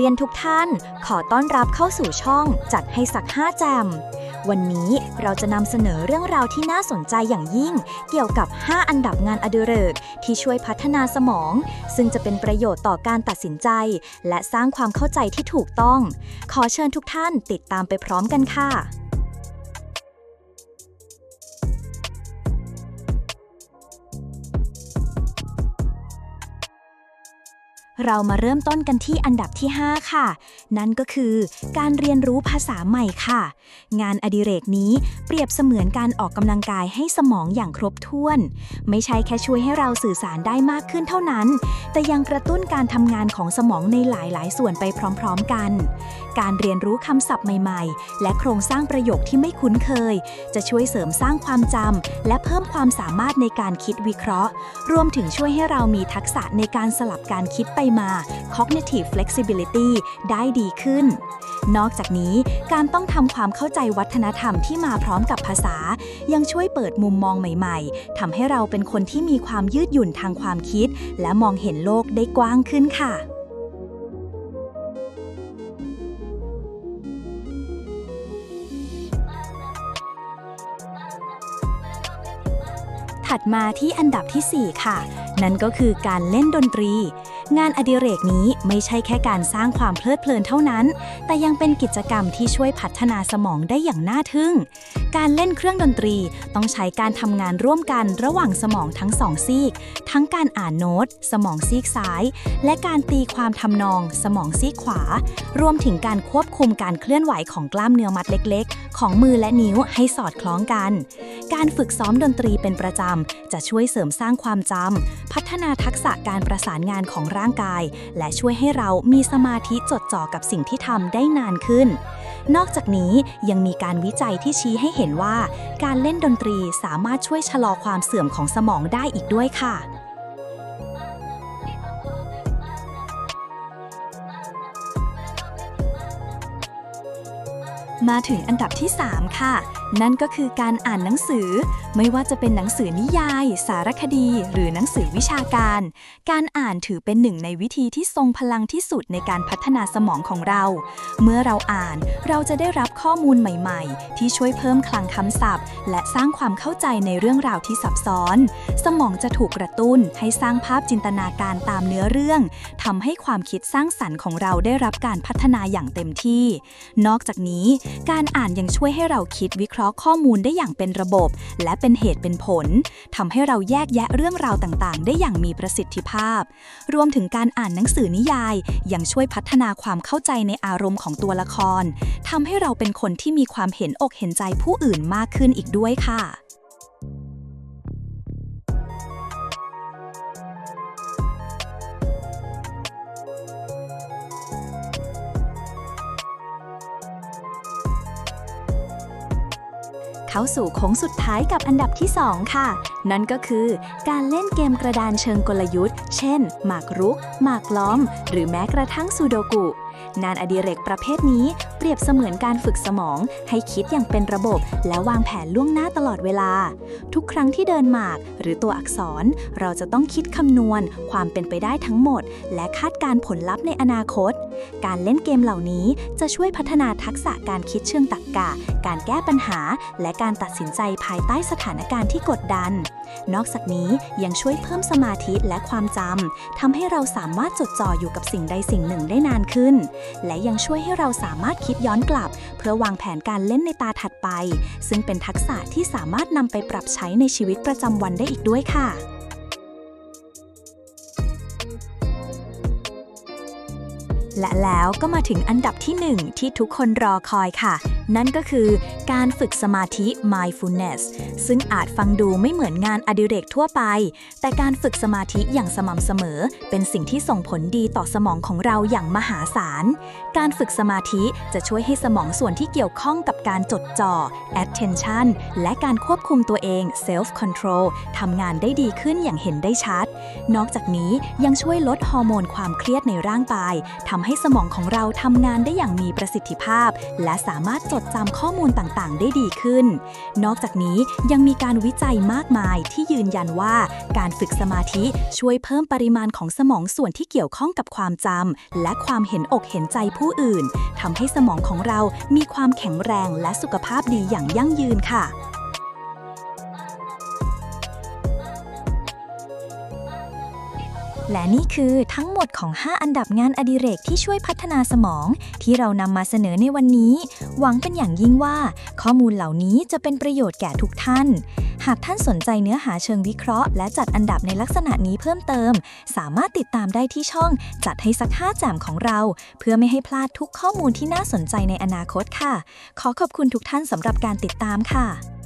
เรียนทุกท่าน ขอต้อนรับเข้าสู่ช่องจัดให้สักห้าแจม วันนี้เราจะนำเสนอเรื่องราวที่น่าสนใจอย่างยิ่ง เกี่ยวกับ 5 อันดับงานอดิเรกที่ช่วยพัฒนาสมอง ซึ่งจะเป็นประโยชน์ต่อการตัดสินใจ และสร้างความเข้าใจที่ถูกต้อง ขอเชิญทุกท่านติดตามไปพร้อมกันค่ะ เรามาเริ่มต้นกันที่อันดับที่ 5 ค่ะ นั่นก็คือการเรียนรู้ภาษาใหม่ค่ะ งานอดิเรกนี้เปรียบเสมือนการออกกำลังกายให้สมองอย่างครบถ้วน ไม่ใช่แค่ช่วยให้เราสื่อสารได้มากขึ้นเท่านั้น แต่ยังกระตุ้นการทำงานของสมองในหลายๆ ส่วนไปพร้อม ๆ กัน การเรียนรู้คำศัพท์ใหม่ๆ และโครงสร้างประโยคที่ไม่คุ้นเคย จะช่วยเสริมสร้างความจำและเพิ่มความสามารถในการคิดวิเคราะห์ รวมถึงช่วยให้เรามีทักษะในการสลับการคิดไปมา cognitive flexibility ได้ดีขึ้น นอกจากนี้การต้องทำความเข้าใจวัฒนธรรมที่มาพร้อมกับภาษา ยังช่วยเปิดมุมมองใหม่ ๆทำให้เราเป็นคนที่มีความยืดหยุ่นทางความคิด และมองเห็นโลกได้กว้างขึ้นค่ะ ถัดมาที่อันดับทีสี่ 4 ค่ะ นั่นก็คือการเล่นดนตรี งานอดิเรกนี้ไม่ใช่แค่การสร้างความเพลิดเพลินเท่านั้น แต่ยังเป็นกิจกรรมที่ช่วยพัฒนาสมองได้อย่างน่าทึ่ง การเล่นเครื่องดนตรีต้องใช้การทำงานร่วมกันระหว่างสมองทั้งสองซีก ทั้งการอ่านโน้ต สมองซีกซ้าย และการตีความทำนอง สมองซีกขวา รวมถึงการควบคุมการเคลื่อนไหวของกล้ามเนื้อมัดเล็ก ๆ ของมือและนิ้วให้สอดคล้องกัน การฝึกซ้อมดนตรีเป็นประจำจะช่วยเสริมสร้างความจำพัฒนาทักษะการประสานงานของร่างกาย และช่วยให้เรามีสมาธิจดจ่อกับสิ่งที่ทำได้นานขึ้น นอกจากนี้ยังมีการวิจัยที่ชี้ให้เห็นว่า การเล่นดนตรีสามารถช่วยชะลอความเสื่อมของสมองได้อีกด้วยค่ะมาถึงอันดับที่ 3 ค่ะ นั่นก็คือการอ่านหนังสือ ไม่ว่าจะเป็นหนังสือนิยาย สารคดี หรือหนังสือวิชาการ การอ่านถือเป็นหนึ่งในวิธีที่ทรงพลังที่สุดในการพัฒนาสมองของเรา เมื่อเราอ่านเราจะได้รับข้อมูลใหม่ๆ ที่ช่วยเพิ่มคลังคำศัพท์ และสร้างความเข้าใจในเรื่องราวที่ซับซ้อน สมองจะถูกกระตุ้นให้สร้างภาพจินตนาการตามเนื้อเรื่องทำให้ความคิดสร้างสรรค์ของเราได้รับการพัฒนาอย่างเต็มที่ นอกจากนี้ การอ่านยังช่วยให้เราคิดวิเคราะห์เพราะข้อมูลได้อย่างเป็นระบบ และเป็นเหตุเป็นผลทำให้เราแยกแยะเรื่องราวต่างๆ ได้อย่างมีประสิทธิภาพ รวมถึงการอ่านหนังสือนิยาย ยังช่วยพัฒนาความเข้าใจในอารมณ์ของตัวละครทำให้เราเป็นคนที่มีความเห็นอกเห็นใจผู้อื่นมากขึ้นอีกด้วยค่ะ เข้าสู่โค้งสุดท้ายกับอันดับที่ 2 ค่ะ นั่นก็คือการเล่นเกมกระดานเชิงกลยุทธ์ เช่น หมากรุก หมากล้อม หรือแม้กระทั่งซูโดกุ งานอดิเรกประเภทนี้เปรียบเสมือนการฝึกสมอง ให้คิดอย่างเป็นระบบ และวางแผนล่วงหน้าตลอดเวลา ทุกครั้งที่เดินหมาก หรือตัวอักษร เราจะต้องคิดคำนวณ ความเป็นไปได้ทั้งหมด และคาดการผลลัพธ์ในอนาคต การเล่นเกมเหล่านี้จะช่วยพัฒนาทักษะการคิดเชิงตรรกกะ การแก้ปัญหา และการตัดสินใจภายใต้สถานการณ์ที่กดดัน นอกจากนี้ยังช่วยเพิ่มสมาธิและความจำทำให้เราสามารถจดจ่ออยู่กับสิ่งใดสิ่งหนึ่งได้นานขึ้นและยังช่วยให้เราสามารถคิดย้อนกลับ เพื่อวางแผนการเล่นในตาถัดไป ซึ่งเป็นทักษะที่สามารถนำไปปรับใช้ในชีวิตประจำวันได้อีกด้วยค่ะและแล้วก็มาถึงอันดับที่หนึ่งที่ทุกคนรอคอยค่ะ นั่นก็คือการฝึกสมาธิ mindfulness ซึ่งอาจฟังดูไม่เหมือนงานอดิเรกทั่วไป แต่การฝึกสมาธิอย่างสม่ำเสมอ เป็นสิ่งที่ส่งผลดีต่อสมองของเราอย่างมหาศาล การฝึกสมาธิจะช่วยให้สมองส่วนที่เกี่ยวข้องกับการจดจ่อ attention และการควบคุมตัวเอง self control ทำงานได้ดีขึ้นอย่างเห็นได้ชัด นอกจากนี้ยังช่วยลดฮอร์โมนความเครียดในร่างกายทำให้สมองของเราทำงานได้อย่างมีประสิทธิภาพ และสามารถจดดจำข้อมูลต่างๆ ได้ดีขึ้น นอกจากนี้ยังมีการวิจัยมากมายที่ยืนยันว่า การฝึกสมาธิช่วยเพิ่มปริมาณของสมองส่วนที่เกี่ยวข้องกับความจำและความเห็นอกเห็นใจผู้อื่นทำให้สมองของเรามีความแข็งแรงและสุขภาพดีอย่างยั่งยืนค่ะ และนี่คือทั้งหมดของ 5 อันดับงานอดิเรกที่ช่วยพัฒนาสมอง ที่เรานำมาเสนอในวันนี้ หวังเป็นอย่างยิ่งว่า ข้อมูลเหล่านี้จะเป็นประโยชน์แก่ทุกท่าน หากท่านสนใจเนื้อหาเชิงวิเคราะห์ และจัดอันดับในลักษณะนี้เพิ่มเติม สามารถติดตามได้ที่ช่องจัดให้สักห้าแจ่มของเรา เพื่อไม่ให้พลาดทุกข้อมูลที่น่าสนใจในอนาคตค่ะ ขอขอบคุณทุกท่านสำหรับการติดตามค่ะ